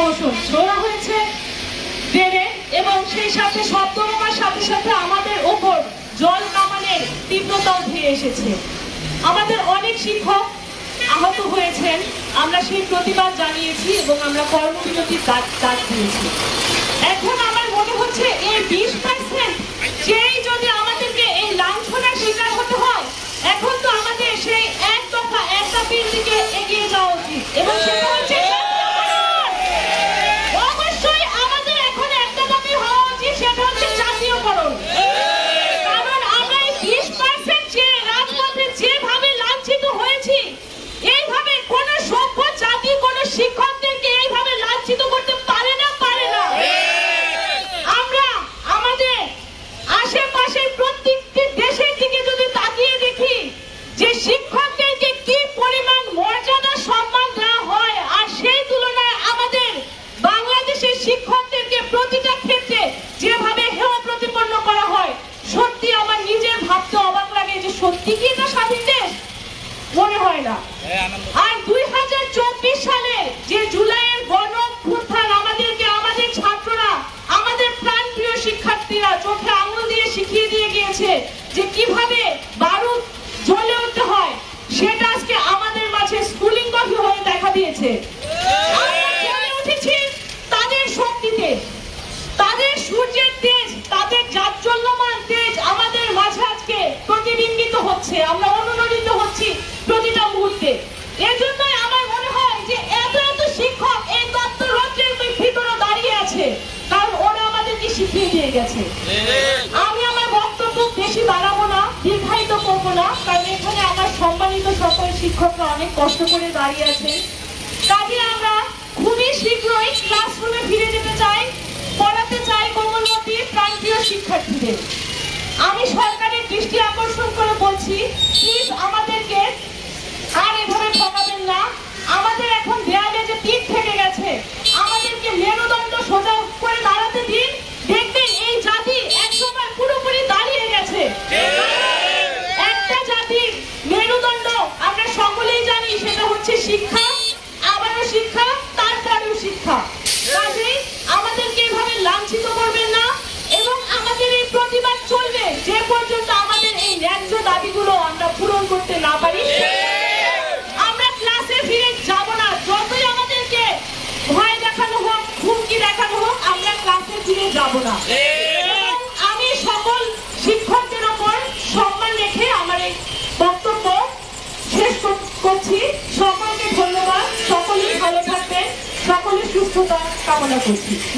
মৌসুম ছোড়া হয়েছে ট্রেনে এবং সেই সাথে শব্দ সাথে সাথে আমাদের ওপর জল নামানের তীব্রতাও ধেয়ে এসেছে। আমাদের অনেক শিক্ষক আহত হয়েছেন। আমরা সেই প্রতিবাদ জানিয়েছি এবং আমরা কর্মবিরতির ডাক ডাক দিয়েছি। এখন আমার মনে হচ্ছে এই বিশ পার্সেন্ট যেই যদি আমাদেরকে এই লাঞ্ছনার শিকার হতে হয়, এখন তো আমাদের সেই এক দফা এক দাবির দিকে এগিয়ে যাওয়া উচিত। এবং সেটা হচ্ছে জাতীয়করণ। অবশ্যই আমাদের এখন একটা দাবি হওয়া উচিত সেটা হচ্ছে জাতীয়করণ কারণ আমরা এই বিশ পার্সেন্ট যে রাজপথে যেভাবে লাঞ্ছিত হয়েছি এইভাবে কোন সভ্য জাতি কোন শিক্ষকদেরকে এইভাবে লাঞ্ছিত করতে পারে না পারে না আমরা আমাদের আশেপাশের প্রত্যেকটি দেশের দিকে যদি তাকিয়ে দেখি যে শিক্ষকদেরকে কি পরিমাণ মর্যাদা সম্মান দেওয়া হয় আর সেই তুলনায় আমাদের বাংলাদেশের শিক্ষকদেরকে প্রতিটা ক্ষেত্রে যেভাবে হেয় প্রতিপন্ন করা হয় সত্যি আমার নিজের ভাবতে অবাক লাগে যে সত্যি কি এটা স্বাধীন দেশ মনে হয় না। আর দুই হাজার চব্বিশ সালের যে জুলাইয়ের গণ আমাদেরকে আমাদের ছাত্ররা আমাদের প্রাণপ্রিয় শিক্ষার্থীরা চোখে আঙুল দিয়ে শিখিয়ে দিয়ে গিয়েছে যে কীভাবে বারুদ জ্বলে উঠতে হয় সেটা আজকে আমাদের মাঝে স্ফুলিঙ্গী হয়ে দেখা দিয়েছে। হচ্ছে, আমরা অনুনন্দিত হচ্ছি প্রতিটা মুহূর্তে। এজন্যই আমার মনে হয় যে এত এত শিক্ষক এই তত্ত্ব রজ্জের ভিতরে দাঁড়িয়ে আছে, কারণ ওরা আমাদেরকে শিখিয়ে দিয়ে গেছে। আমি আমার বক্তব্য বেশি বাড়াবো না, দীর্ঘায়িত করব না, কারণ এখানে আমার সম্মানিত সকল শিক্ষকরা অনেক কষ্ট করে দাঁড়িয়ে আছে। কাজে আমরা খুবই শীঘ্রই ক্লাসরুমে ফিরে যেতে চাই, পড়াতে চাই কোমলমতি প্রান্তীয় শিক্ষার্থীদের। আমি সরকারের দৃষ্টি আকর্ষণ করে বলছি প্লিজ আমাদেরকে আর এভাবে ঠকাবেন না আমাদের এখন দেয়ালে যে পিঠ থেকে গেছে আমাদেরকে মেরুদণ্ড সোজা করে দাঁড়াতে দিন দেখবেন এই জাতি একসময় পুরোপুরি দাঁড়িয়ে গেছে একটা জাতির মেরুদণ্ড আমরা সকলেই জানি সেটা হচ্ছে শিক্ষা আবারও শিক্ষা তারপরেও শিক্ষা কাজেই আমাদেরকে এভাবে লাঞ্ছিত করবেন না এবং আমাদের এই প্রতিবাদ চলবে যে পর্যন্ত আমাদের এই ন্যায্য দাবিগুলো আমরা পূরণ করতে না পারি আমরা ক্লাসে ফিরে যাব না যতই আমাদেরকে ভয় দেখানো হোক হুমকি দেখানো হোক আমরা ক্লাসে ফিরে না। আমি সকল শিক্ষকদের ওপর সম্মান রেখে আমার এই বক্তব্য শেষ কর- করছি। সকলকে ধন্যবাদ। সকলেই ভালো থাকবেন। সকলের সুস্থতা কামনা করছি।